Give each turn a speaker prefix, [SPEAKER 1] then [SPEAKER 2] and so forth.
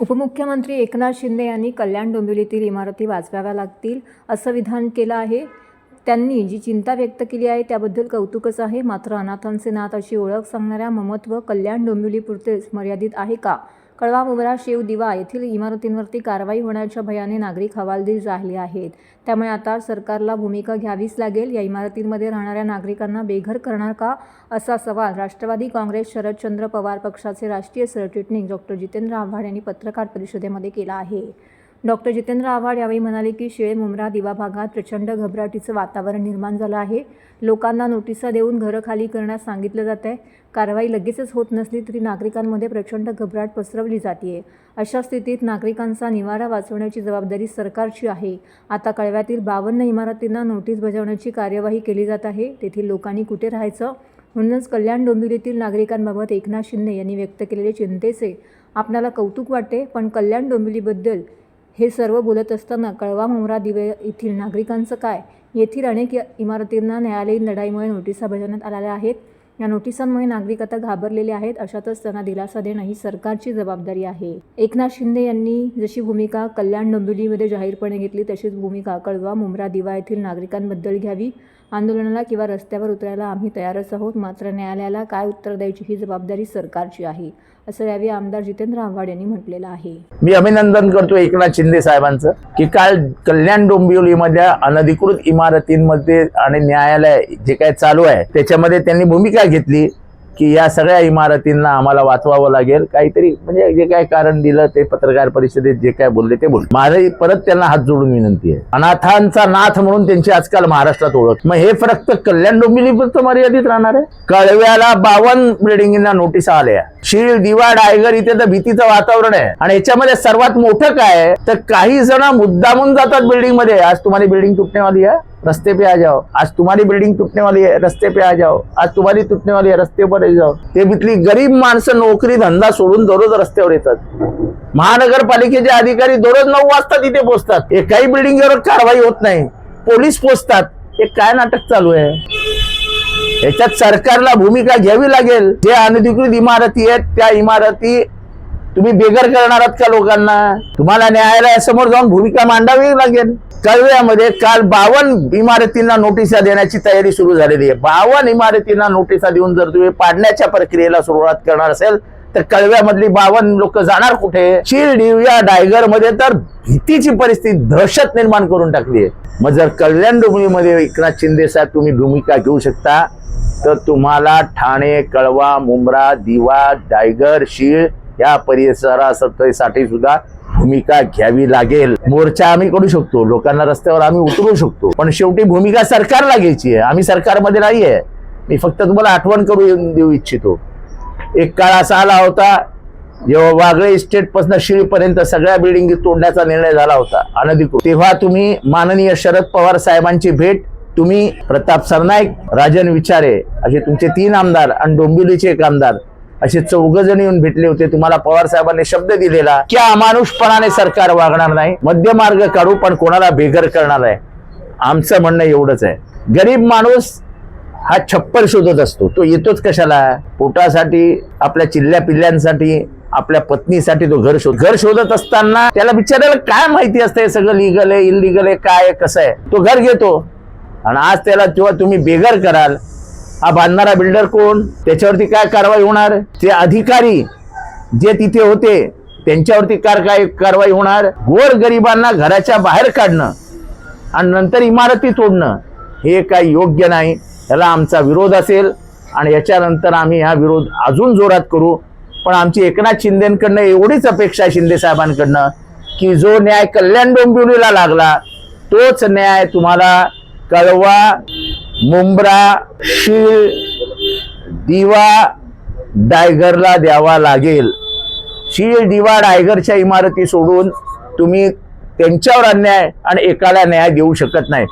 [SPEAKER 1] उपमुख्यमंत्री एकनाथ शिंदे यांनी कल्याण डोंबिवलीतील इमारती वाचवाव्या लागतील असं विधान केलं आहे. त्यांनी जी चिंता व्यक्त केली आहे त्याबद्दल कौतुकच आहे. मात्र अनाथांचे नाथ अशी ओळख सांगणाऱ्या ममत्व कल्याण डोंबिवलीपुरतेच मर्यादित आहे का? कळवा मुबरा शिव दिवा येथील इमारतींवरती कारवाई होण्याच्या भयाने नागरिक हवालदिल झाले आहेत. त्यामुळे आता सरकारला भूमिका घ्यावीच लागेल. या इमारतींमध्ये राहणाऱ्या नागरिकांना बेघर करणार का? असा सवाल राष्ट्रवादी काँग्रेस शरदचंद्र पवार पक्षाचे राष्ट्रीय सरचिटणीस डॉक्टर जितेंद्र आव्हाड यांनी पत्रकार परिषदेमध्ये केला आहे. डॉक्टर जितेंद्र आव्हाड यावेळी म्हणाले की शेळ मुंब्रा दिवा भागात प्रचंड घबराटीचं वातावरण निर्माण झालं आहे. लोकांना नोटिसा देऊन घरं खाली करण्यास सांगितलं जात आहे कारवाई लगेचच होत नसली तरी नागरिकांमध्ये प्रचंड घबराट पसरवली जाते अशा स्थितीत नागरिकांचा निवारा वाचवण्याची जबाबदारी सरकारची आहे. आता कळव्यातील बावन्न इमारतींना नोटीस बजावण्याची कार्यवाही केली जात आहे. तेथील लोकांनी कुठे राहायचं? म्हणूनच कल्याण डोंबिवलीतील नागरिकांबाबत एकनाथ शिंदे यांनी व्यक्त केलेले चिंतेचे आपणाला कौतुक वाटते पण कल्याण डोंबिवलीबद्दल हे सर्व बोलत असताना कळवा मुमरा दिवे येथील नागरिकांचं काय? येथील अनेक इमारतींना न्यायालयीन लढाईमुळे नोटिसा बजावण्यात आलेल्या आहेत. या नोटिसांमुळे नागरिक आता घाबरलेले आहेत अशातच त्यांना दिलासा देणं ही सरकारची जबाबदारी आहे. एकनाथ शिंदे यांनी जशी भूमिका कल्याण डोंबिवलीमध्ये जाहीरपणे घेतली तशीच भूमिका कळवा मुंब्रा दिवा येथील नागरिकांबद्दल घ्यावी. आंदोलनाला किंवा रस्त्यावर उतरायला आम्ही तयारच आहोत मात्र न्यायालयाला काय उत्तर द्यायची ही जबाबदारी सरकारची आहे. असं यावेळी आमदार जितेंद्र आव्हाड यांनी म्हटलेलं आहे.
[SPEAKER 2] मी अभिनंदन करतो एकनाथ शिंदे साहेबांचं की काल कल्याण डोंबिवलीमध्ये अनधिकृत इमारतींमध्ये आणि न्यायालय जे काय चालू आहे त्याच्यामध्ये त्यांनी भूमिका घेतली की या सगळ्या इमारतींना आम्हाला वाचवावं लागेल. काहीतरी म्हणजे जे काय कारण दिलं ते पत्रकार परिषदेत जे काय बोलले ते बोल माझं परत त्यांना हात जोडून विनंती आहे. अनाथांचा नाथ म्हणून त्यांची आजकाल महाराष्ट्रात ओळख. मग हे फक्त कल्याण डोंबिवली मर्यादित राहणार आहे? कळव्याला बावन्न बिल्डिंगींना नोटीस आल्या. शीळ दिवा डायगर इथे तर भीतीचं वातावरण आहे. आणि याच्यामध्ये सर्वात मोठं काय तर काही जण मुद्दामून जातात बिल्डिंगमध्ये आज तुम्हाला बिल्डिंग तुटण्यावाली वाली रस्ते पे आ जाओ. आज तुम्हारी बिल्डिंग टूटने वाली है रस्ते पे आ जाओ. आज तुम्हारी तुटने वाली है रस्ते पर जाओ. ते बिथली गरीब माणसं नोकरी धंदा सोडून दररोज रस्त्यावर येतात. महानगरपालिकेचे अधिकारी दररोज नऊ वाजता तिथे पोहोचतात. एकाही बिल्डिंगवर कारवाई होत नाही. पोलीस पोचतात. हे काय नाटक चालू आहे? याच्यात सरकारला भूमिका घ्यावी लागेल. जे अनधिकृत इमारती आहेत त्या इमारती तुम्ही बेघर करणार आहात का लोकांना? तुम्हाला न्यायालयासमोर जाऊन भूमिका मांडावी लागेल. कळव्यामध्ये काल बावन्न इमारतींना नोटिसा देण्याची तयारी सुरू झालेली आहे. बावन्न इमारतींना नोटिसा देऊन जर तुम्ही पाडण्याच्या प्रक्रियेला सुरुवात करणार असेल तर कळव्यामधली बावन्न लोक जाणार कुठे? चील या डायगरमध्ये तर भीतीची परिस्थिती दहशत निर्माण करून टाकली आहे. मग जर कल्याण डोंबिवलीमध्ये एकनाथ शिंदे साहेब तुम्ही भूमिका घेऊ शकता तर तुम्हाला ठाणे कळवा मुंब्रा दिवा डायगर शीळ या परिसरासाठी सुद्धा भूमिका घ्यावी लागेल. मोर्चा आम्ही करू शकतो. लोकांना रस्त्यावर आम्ही उतरू शकतो. पण शेवटी भूमिका सरकारला घ्यायची आहे. आम्ही सरकारमध्ये नाहीये. मी फक्त तुम्हाला आठवण करून देऊ इच्छितो. एक काळ असा आला होता जेव्हा वागळे इस्टेटपासून शिळपर्यंत सगळ्या बिल्डिंगी तोडण्याचा निर्णय झाला होता अनधिकृत. तेव्हा तुम्ही माननीय शरद पवार साहेबांची भेट तुम्ही प्रताप सरनाईक राजन विचारे असे तुमचे तीन आमदार आणि डोंबिवलीचे एक आमदार असे चौघ जण येऊन भेटले होते. तुम्हाला पवार साहेबांनी शब्द दिलेला की अमानुषपणाने सरकार वागणार नाही मध्यमार्ग काढू पण कोणाला बेघर करणार आहे? आमचं म्हणणं एवढंच आहे. गरीब माणूस हा छप्पर शोधत असतो. तो येतोच कशाला? पोटासाठी आपल्या चिल्ल्या पिल्ल्यांसाठी आपल्या पत्नीसाठी तो घर शोध घर शोधत असताना त्याला बिचारायला काय माहिती असते सगळं लिगल आहे इलिगल आहे काय कसं आहे? तो घर घेतो. आणि आज त्याला किंवा तुम्ही बेघर कराल हा बांधणारा बिल्डर कोण? त्याच्यावरती काय कारवाई होणार? ते अधिकारी जे तिथे होते त्यांच्यावरती काय काय कारवाई होणार? गोर गरिबांना घराच्या बाहेर काढणं आणि नंतर इमारती तोडणं हे काही योग्य नाही. याला आमचा विरोध असेल आणि याच्यानंतर आम्ही हा विरोध अजून जोरात करू. पण आमची एकनाथ शिंदेकडनं एवढीच अपेक्षा आहे शिंदे साहेबांकडनं की जो न्याय कल्याण डोंबिवलीला लागला तोच न्याय तुम्हाला कळवा मुंब्रा शीळ दिवा डायगरला द्यावा लागेल. शीळ दिवा डायगरच्या इमारती सोडून तुम्ही त्यांच्यावर अन्याय आणि एकाला न्याय देऊ शकत नाही.